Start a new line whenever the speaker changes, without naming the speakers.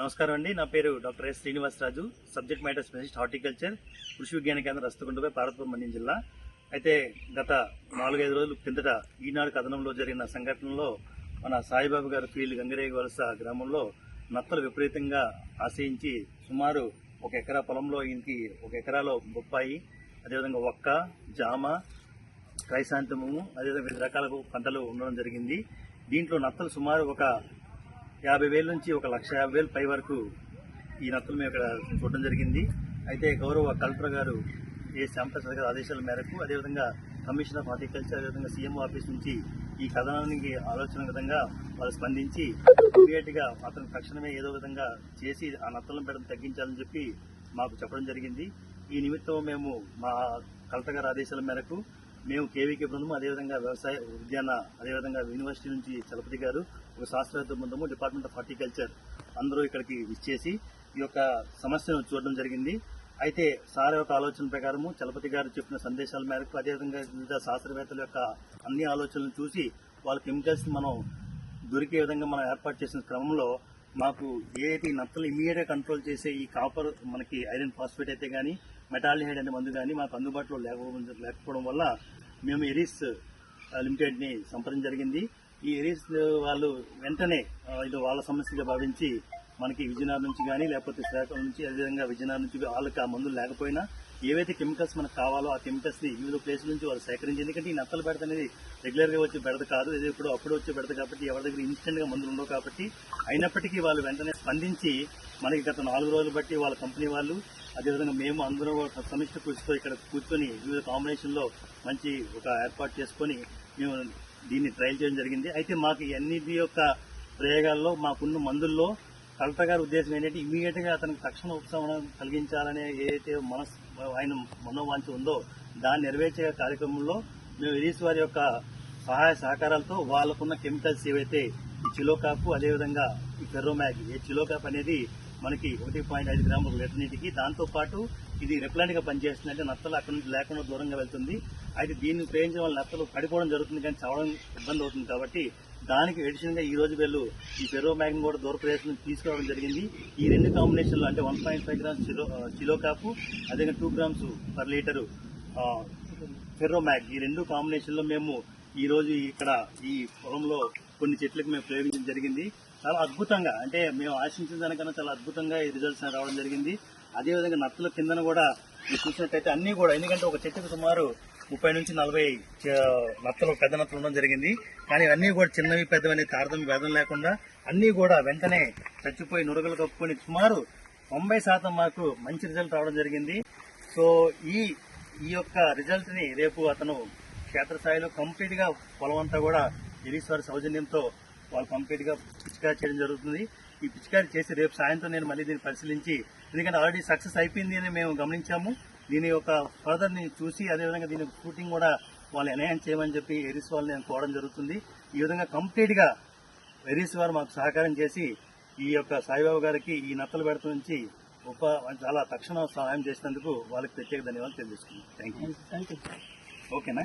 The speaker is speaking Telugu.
నమస్కారం అండి. నా పేరు doctor S Srinivasaraju subject matter specialist horticulture Krishi Vigyan Kendra రస్తకుంటపై Parvathipuram Mandyam జిల్లా. అయితే గత నాలుగైదు రోజులు కిందట ఈనాడు కథనంలో జరిగిన సంఘటనలో మన సాయిబాబు గారు ఫీల్డ్ గంగరేగి వలస గ్రామంలో నత్తలు విపరీతంగా ఆశ్రయించి సుమారు ఒక ఎకరా పొలంలో ఈయనకి ఒక ఎకరాలో బొప్పాయి అదేవిధంగా ఒక్క జామ క్రైసాంతము అదేవిధంగా వివిధ రకాల పంటలు ఉండడం జరిగింది. దీంట్లో నత్తలు సుమారు ఒక యాభై వేల నుంచి ఒక లక్ష యాభై వేలు పై వరకు ఈ నత్తలు మేము ఇక్కడ చూడడం జరిగింది. అయితే గౌరవ కలెక్టర్ గారు ఏ శ్యామప్రసాద్ గారి ఆదేశాల మేరకు అదేవిధంగా కమిషనర్ ఆఫ్ హార్టికల్చర్ అదేవిధంగా సీఎం ఆఫీస్ నుంచి ఈ కథనానికి ఆలోచన విధంగా వాళ్ళు స్పందించి ఇమీడియట్గా అతని అతను తక్షణమే ఏదో విధంగా చేసి ఆ నత్తలను పెట్టడం తగ్గించాలని చెప్పి మాకు చెప్పడం జరిగింది. ఈ నిమిత్తం మేము మా కలెక్టర్ గారి ఆదేశాల మేరకు మేము కేవీకే బృందం అదేవిధంగా వ్యవసాయ ఉద్యాన అదేవిధంగా యూనివర్సిటీ నుంచి చలపతి గారు ఒక శాస్త్రవేత్త బృందము డిపార్ట్మెంట్ ఆఫ్ హార్టికల్చర్ అందరూ ఇక్కడికి విచ్చేసి ఈ యొక్క సమస్యను చూడడం జరిగింది. అయితే సార్ యొక్క ఆలోచన ప్రకారము చలపతి గారు చెప్పిన సందేశాల మేరకు అదేవిధంగా వివిధ శాస్త్రవేత్తల యొక్క అన్ని ఆలోచనలు చూసి వాళ్ళ కెమికల్స్ మనం దొరికే విధంగా మనం ఏర్పాటు చేసిన క్రమంలో మాకు ఏటి నత్తలు ఇమీడియట్గా కంట్రోల్ చేసే ఈ కాపర్ మనకి ఐరన్ ఫాస్ఫేట్ అయితే కానీ మెటాలిహైడ్ అనే మందు కానీ మాకు అందుబాటులో లేకపోవడం లేకపోవడం వల్ల మేము ఎరీస్ లిమిటెడ్ని సంప్రదించడం జరిగింది. ఈ ఎరీస్ వాళ్ళు వెంటనే ఇది వాళ్ళ సమస్యగా భావించి మనకి విజయనగరం నుంచి కానీ లేకపోతే శ్రీకాకుళం నుంచి అదేవిధంగా విజయనగరం నుంచి వాళ్ళకి ఆ మందులు లేకపోయినా ఏవైతే కెమికల్స్ మనకు కావాలో ఆ కెమికల్స్ని వివిధ ప్లేస్ నుంచి వాళ్ళు సేకరించి ఎందుకంటే ఈ నత్తల బెడత అనేది రెగ్యులర్గా వచ్చే బెడత కాదు. ఇది ఇప్పుడు అప్పుడు వచ్చే బెడత కాబట్టి ఎవరి దగ్గర ఇన్స్టెంట్గా మందులు ఉండవు కాబట్టి అయినప్పటికీ వాళ్ళు వెంటనే స్పందించి మనకి గత నాలుగు రోజులు బట్టి వాళ్ళ కంపెనీ వాళ్ళు అదేవిధంగా మేము అందరం సమిష్టి కృషితో ఇక్కడ కూర్చొని వివిధ కాంబినేషన్లో మంచి ఒక ఏర్పాటు చేసుకొని మేము దీన్ని ట్రయల్ చేయడం జరిగింది. అయితే మాకు ఈ యొక్క ప్రయోగాల్లో మాకున్న మందుల్లో కలెక్టర్ గారి ఉద్దేశం ఏంటంటే ఇమీడియట్గా అతనికి తక్షణ ఉపశమనం కలిగించాలనే ఏదైతే మనస్ ఆయన మనోవాంఛ ఉందో దాన్ని నెరవేర్చే కార్యక్రమంలో మేము ఇరీస్ వారి యొక్క సహాయ సహకారాలతో వాళ్ళకున్న కెమికల్స్ ఏవైతే ఈ చిలోకాపు అదేవిధంగా ఈ ఫెర్రోమ్యాగ్ ఈ చిలోకాప్ అనేది మనకి ఒకటి పాయింట్ ఐదు గ్రాముల లీటర్ నీటికి. దాంతో పాటు ఇది రిప్లాంట్గా గా పనిచేస్తుంది నత్తలు అక్కడ నుంచి లేకుండా దూరంగా వెళ్తుంది. అయితే దీన్ని ఉపయోగించడం వల్ల నత్తలు పడిపోవడం జరుగుతుంది కానీ చవడం ఇబ్బంది అవుతుంది కాబట్టి దానికి ఎడిషన్గా ఈ రోజు వీళ్ళు ఈ ఫెరో మ్యాగ్ని కూడా దూర ప్రదేశం తీసుకురావడం జరిగింది. ఈ రెండు కాంబినేషన్లు అంటే వన్ పాయింట్ ఫైవ్ గ్రామ్స్ చిలో చిలో కాపు అదేవిధంగా two grams per litre ferro mag. ఈ రెండు కాంబినేషన్లో మేము ఈ రోజు ఇక్కడ ఈ పొలంలో కొన్ని చెట్లకు మేము ప్రయోగించడం జరిగింది. చాలా అద్భుతంగా అంటే మేము ఆశించిన దానికన్నా చాలా అద్భుతంగా ఈ రిజల్ట్స్ రావడం జరిగింది. అదేవిధంగా నత్తల కిందన కూడా మీరు చూసినట్టయితే అన్నీ కూడా ఎందుకంటే ఒక చెట్టుకు సుమారు ముప్పై నుంచి నలభై నత్తలు పెద్ద నత్తలు ఉండడం జరిగింది. కానీ అన్నీ కూడా చిన్నవి పెద్దవని తారతమ్య భేదం లేకుండా అన్నీ కూడా వెంటనే చచ్చిపోయి నురగలు కప్పుకొని సుమారు తొంభై శాతం మాకు మంచి రిజల్ట్ రావడం జరిగింది. సో ఈ ఈ యొక్క రిజల్ట్ని రేపు అతను క్షేత్రస్థాయిలో కంప్లీట్గా పొలం అంతా కూడా ఎరీశ్వర సౌజన్యంతో వాళ్ళు కంప్లీట్గా పిచికారి చేయడం జరుగుతుంది. ఈ పిచికారి చేసి రేపు సాయంత్రం నేను మళ్ళీ దీన్ని పరిశీలించి ఎందుకంటే ఆల్రెడీ సక్సెస్ అయిపోయింది అని మేము గమనించాము. దీని యొక్క ఫర్దర్ని చూసి అదేవిధంగా దీని షూటింగ్ కూడా వాళ్ళు ఎన్హాన్స్ చేయమని చెప్పి ఎరీస్ వాళ్ళు నేను కోవడం జరుగుతుంది. ఈ విధంగా కంప్లీట్గా ఎరీస్ వారు మాకు సహకారం చేసి ఈ యొక్క సాయిబాబా గారికి ఈ నత్తల బెడత నుంచి ఉప చాలా తక్షణ సహాయం చేసినందుకు వాళ్ళకి ప్రత్యేక ధన్యవాదాలు తెలియజేసుకున్నాను థ్యాంక్ యూ ఓకేనా